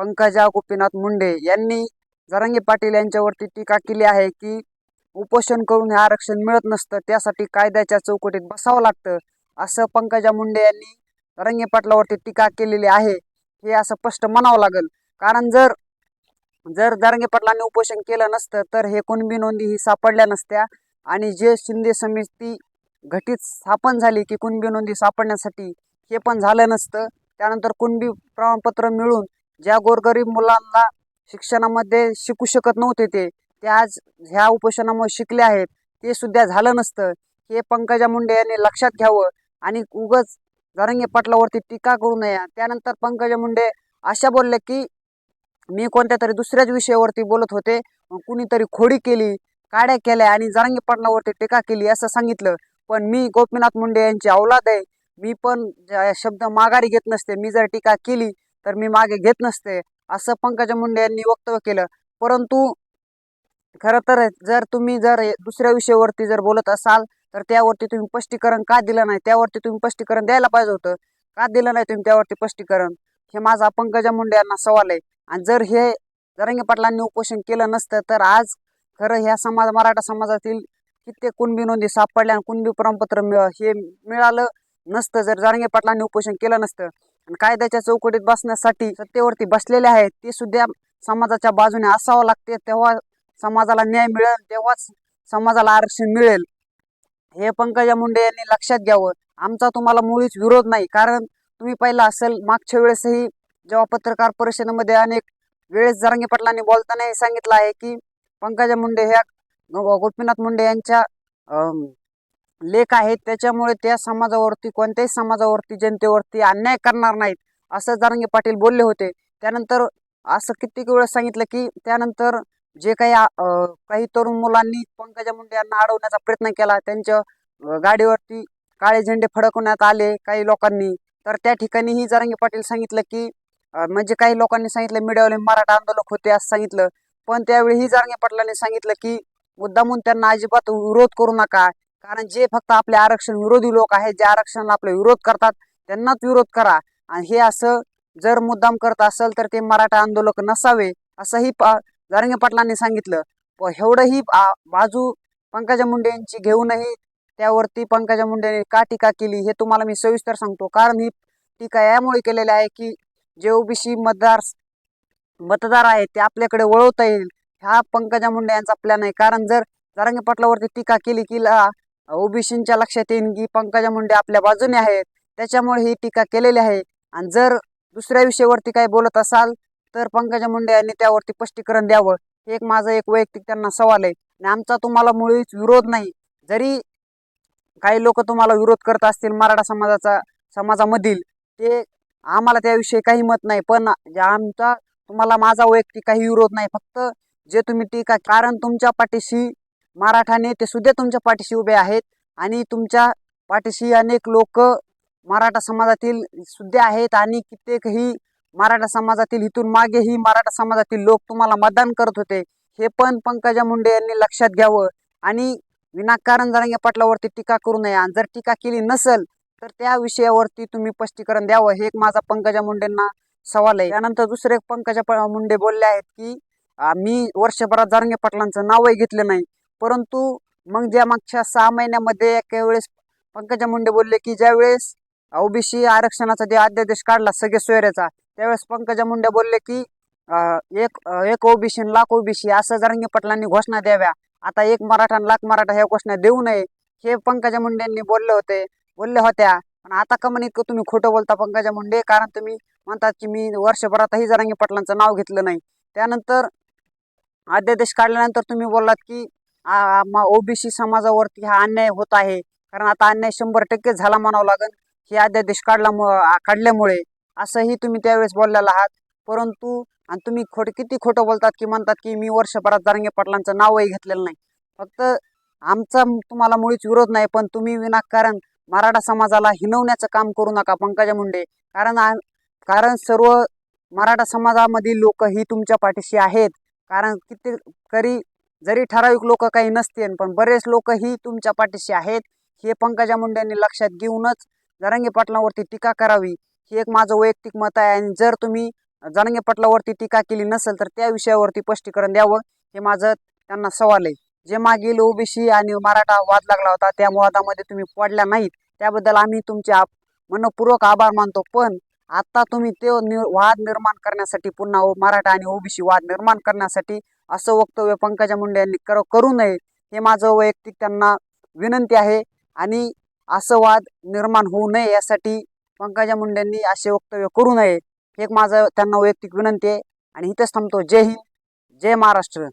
पंकजा गोपीनाथ मुंडे यांनी जरांगे पाटील यांच्यावरती टीका केली आहे की उपोषण करून हे आरक्षण मिळत नसतं त्यासाठी कायद्याच्या चौकटीत बसावं लागतं असं पंकजा मुंडे यांनी जरांगे पाटलावरती टीका केलेली आहे. हे असं स्पष्ट म्हणावं लागेल. कारण जर जर जरांगे पाटलांनी उपोषण केलं नसतं तर हे कुणबी नोंदी ही सापडल्या नसत्या. आणि जे शिंदे समिती घटित स्थापन झाली की कुणबी नोंदी सापडण्यासाठी हे पण झालं नसतं त्यानंतर कुणबी प्रमाणपत्र मिळून ज्या गोरगरीब मुलांना शिक्षणामध्ये शिकू शकत नव्हते ते ते आज ह्या उपोषणामुळे शिकले आहेत. ते सुद्धा झालं नसतं. हे पंकजा मुंडे यांनी लक्षात घ्यावं आणि उगच जरांगे पाटलावरती टीका करू नये. त्यानंतर पंकजा मुंडे अशा बोलले की मी कोणत्या तरी दुसऱ्याच विषयावरती बोलत होते. कुणीतरी खोडी केली काड्या केल्या आणि जरांगे पाटलावरती टीका केली असं सांगितलं. पण मी गोपीनाथ मुंडे यांची अवलाद आहे. मी पण शब्द माघारी घेत नसते. मी जर टीका केली तर मी मागे घेत नसते. असं पंकजा मुंडे यांनी वक्तव्य केलं. परंतु खरं तर जर तुम्ही जर दुसऱ्या विषयावरती जर बोलत असाल तर त्यावरती तुम्ही स्पष्टीकरण का दिलं नाही? त्यावरती तुम्ही स्पष्टीकरण द्यायला पाहिजे होतं. का दिलं नाही तुम्ही त्यावरती स्पष्टीकरण? हे माझा पंकजा मुंडे यांना सवाल आहे. आणि जर हे जरंगे पाटलांनी उपोषण केलं नसतं तर आज खरं ह्या समाज मराठा समाजातील कित्येक कुणबी नोंदी सापडल्या आणि कुणबी प्रमाणपत्र मिळ हे मिळालं नसतं. जर जरंगे पाटलांनी उपोषण केलं नसतं आणि कायद्याच्या चौकटीत बसण्यासाठी सत्तेवरती बसलेले आहेत. ते सुद्धा समाजाच्या बाजूने असावं लागते. तेव्हा समाजाला न्याय मिळेल तेव्हाच समाजाला आरक्षण मिळेल. हे पंकजा मुंडे यांनी लक्षात घ्यावं. आमचा तुम्हाला मुळीच विरोध नाही. कारण तुम्ही पाहिलं असेल मागच्या वेळेसही जेव्हा पत्रकार परिषदेमध्ये अनेक वेळेस जरांगे पाटलांनी बोलतानाही सांगितलं आहे की पंकजा मुंडे ह्या गोपीनाथ मुंडे यांच्या लेख आहेत त्याच्यामुळे त्या समाजावरती कोणत्याही समाजावरती जनतेवरती अन्याय करणार नाहीत असं जारंगे पाटील बोलले होते. त्यानंतर असं कित्येक वेळेस सांगितलं की त्यानंतर जे काही काही तरुण मुलांनी पंकजा मुंडे यांना अडवण्याचा प्रयत्न केला त्यांच्या गाडीवरती काळे झेंडे फडकवण्यात आले काही लोकांनी. तर त्या ठिकाणीही जारंगे पाटील सांगितलं की म्हणजे काही लोकांनी सांगितलं मीडियावाले मराठा आंदोलक होते असं सांगितलं. पण त्यावेळीही जारंगे पाटलांनी सांगितलं की मुद्दामून त्यांना अजिबात विरोध करू नका. कारण जे फक्त आपले आरक्षण विरोधी लोक आहेत जे आरक्षणाला आपले विरोध करतात त्यांनाच विरोध करा. आणि हे असं जर मुद्दाम करत असेल तर ते मराठा आंदोलक नसावे असंही पा जरांगे पाटलांनी सांगितलं. एवढंही बाजू पंकजा मुंडे यांची घेऊनही त्यावरती पंकजा मुंडेने का टीका केली हे तुम्हाला मी सविस्तर सांगतो. कारण ही टीका यामुळे केलेली आहे की जे ओबीसी मतदार मतदार आहेत ते आपल्याकडे वळवता येईल. हा पंकजा मुंडे यांचा प्लॅन आहे. कारण जर जारंगे पाटलावरती टीका केली की ओबीसींच्या लक्षात येईन की पंकजा मुंडे आपल्या बाजूने आहेत. त्याच्यामुळे ही टीका केलेली आहे. आणि जर दुसऱ्या विषयावरती काही बोलत असाल तर पंकजा मुंडे यांनी त्यावरती स्पष्टीकरण द्यावं. हे एक माझं एक वैयक्तिक त्यांना सवाल आहे. आणि आमचा तुम्हाला मुळीच विरोध नाही. जरी काही लोक तुम्हाला विरोध करत असतील मराठा समाजाचा समाजामधील ते आम्हाला त्याविषयी काही मत नाही. पण जे आमचा तुम्हाला माझा वैयक्तिक काही विरोध नाही. फक्त जे तुम्ही टीका कारण तुमच्या पाठीशी मराठा नेते सुद्धा तुमच्या पाठीशी उभे आहेत. आणि तुमच्या पाठीशी अनेक लोक मराठा समाजातील सुद्धा आहेत आणि कित्येकही मराठा समाजातील इथून मागेही मराठा समाजातील लोक तुम्हाला मतदान करत होते. हे पण पंकजा मुंडे यांनी लक्षात घ्यावं. आणि विनाकारण जरांगे पाटलावरती टीका करू नये. आणि जर टीका केली नसेल तर त्या विषयावरती तुम्ही स्पष्टीकरण द्यावं. हे एक माझा पंकजा मुंडेंना सवाल आहे. त्यानंतर दुसरे एक पंकजा मुंडे बोलले आहेत की मी वर्षभरात जरांगे पाटलांचं नावही घेतलं नाही. परंतु मग ज्या मागच्या सहा महिन्यामध्ये एका वेळेस पंकजा मुंडे बोलले की ज्या वेळेस ओबीसी आरक्षणाचा जे अध्यादेश काढला सगळे सोयऱ्याचा त्यावेळेस पंकजा मुंडे बोलले की एक एक ओबीसी लाख ओबीसी असं जरांगे पटलांनी घोषणा द्याव्या. आता एक मराठा लाख मराठा ह्या घोषणा देऊ नये. हे पंकजा मुंडेंनी बोलले होते बोलले होत्या. पण आता का इतकं तुम्ही खोटं बोलता पंकजा मुंडे? कारण तुम्ही म्हणतात की मी वर्षभरातही जरांगे पटलांचं नाव घेतलं नाही. त्यानंतर अध्यादेश काढल्यानंतर तुम्ही बोललात की ओबीसी समाजावरती हा अन्याय होत आहे. कारण आता अन्याय शंभर टक्के झाला म्हणावं लागेल. हे अध्यादेश काढला काढल्यामुळे असंही तुम्ही त्यावेळेस बोललेला आहात. परंतु आणि तुम्ही खोट किती खोटं बोलतात की म्हणतात की मी वर्षभरात जारंगे पाटलांचं नावही घेतलेलं नाही. फक्त आमचा तुम्हाला मुळीच विरोध नाही पण तुम्ही विनाकारण मराठा समाजाला हिनवण्याचं काम करू नका पंकजा मुंडे. कारण आ- कारण सर्व मराठा समाजामधील लोक ही तुमच्या पाठीशी आहेत. कारण किती तरी जरी ठराविक लोक काही नसतील पण बरेच लोक ही तुमच्या पाठीशी आहेत. हे पंकजा मुंडेंनी लक्षात घेऊनच जरांगे पाटलावरती टीका करावी. ही एक माझं वैयक्तिक मत आहे आणि जर तुम्ही जरांगे पाटलावरती टीका केली नसेल तर त्या विषयावरती स्पष्टीकरण द्यावं. हे माझं त्यांना सवाल आहे. जे मागील ओबीसी आणि मराठा वाद लागला होता त्या वादामध्ये तुम्ही पडल्या नाहीत. त्याबद्दल आम्ही तुमचे आप मनपूर्वक आभार मानतो. पण आता तुम्ही ते नि वाद निर्माण करण्यासाठी पुन्हा ओ- मराठा आणि ओबीसी वाद निर्माण करण्यासाठी असं वक्तव्य पंकजा मुंडे यांनी कर करू नये हे माझं वैयक्तिक त्यांना विनंती आहे आणि असं वाद निर्माण होऊ नये यासाठी पंकजा मुंडेंनी असे वक्तव्य करू नये हे एक माझं त्यांना वैयक्तिक विनंती आहे आणि इथंच थांबतो. जय हिंद जय महाराष्ट्र.